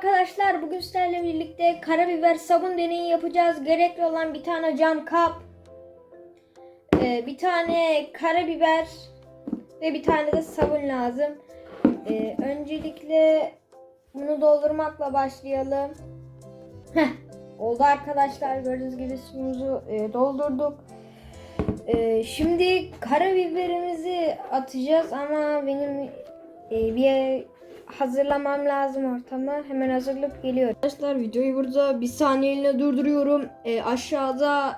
arkadaşlar. Bugün sizlerle birlikte karabiber sabun deneyi yapacağız. Gerekli olan bir tane cam kap, e, bir tane karabiber ve bir tane de sabun lazım. E, öncelikle bunu doldurmakla başlayalım. Heh, oldu arkadaşlar. Gördüğünüz gibi suyumuzu e, doldurduk. Şimdi karabiberimizi atacağız ama benim bir hazırlamam lazım ortamı. Hemen hazırlık geliyor. Arkadaşlar videoyu burada bir saniyeliğine durduruyorum. E, aşağıda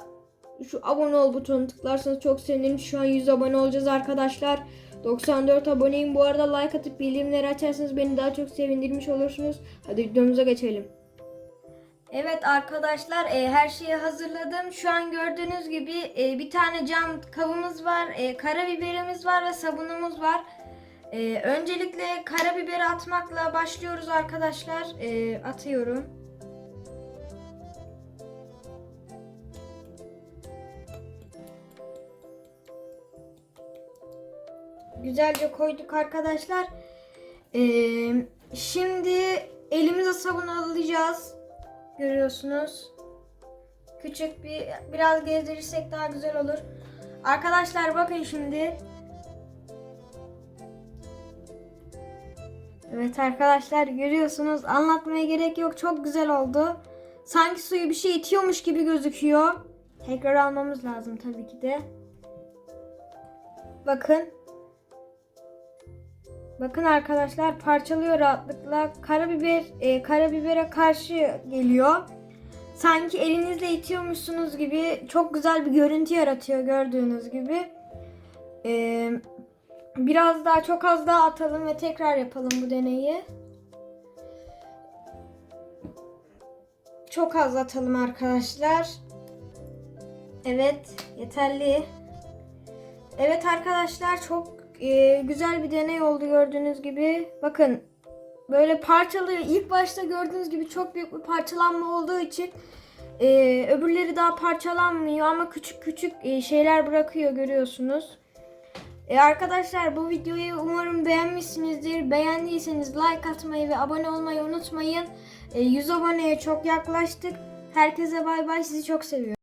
şu abone ol butonuna tıklarsanız çok sevinirim. Şu an 100 abone olacağız arkadaşlar. 94 aboneyim. Bu arada like atıp bildirimleri açarsanız beni daha çok sevindirmiş olursunuz. Hadi videomuza geçelim. Evet arkadaşlar e, her şeyi hazırladım. Şu an gördüğünüz gibi e, bir tane cam kabımız var, e, karabiberimiz var ve sabunumuz var. E, öncelikle karabiberi atmakla başlıyoruz arkadaşlar. E, atıyorum. Güzelce koyduk arkadaşlar. E, şimdi elimize sabun alacağız. Görüyorsunuz. Küçük bir biraz gezdirirsek daha güzel olur. Arkadaşlar bakın şimdi. Evet arkadaşlar görüyorsunuz. Anlatmaya gerek yok. Çok güzel oldu. Sanki suyu bir şey itiyormuş gibi gözüküyor. Tekrar almamız lazım tabii ki de. Bakın. Bakın arkadaşlar parçalıyor rahatlıkla. Karabiber e, karabibere karşı geliyor. Sanki elinizle itiyormuşsunuz gibi çok güzel bir görüntü yaratıyor gördüğünüz gibi. E, biraz daha çok az daha atalım ve tekrar yapalım bu deneyi. Çok az atalım arkadaşlar. Evet yeterli. Evet arkadaşlar çok e, güzel bir deney oldu gördüğünüz gibi. Bakın böyle parçalıyor. İlk başta gördüğünüz gibi çok büyük bir parçalanma olduğu için e, öbürleri daha parçalanmıyor ama küçük küçük e, şeyler bırakıyor görüyorsunuz. E, arkadaşlar bu videoyu umarım beğenmişsinizdir. Beğendiyseniz like atmayı ve abone olmayı unutmayın. E, 100 aboneye çok yaklaştık. Herkese bay bay sizi çok seviyorum.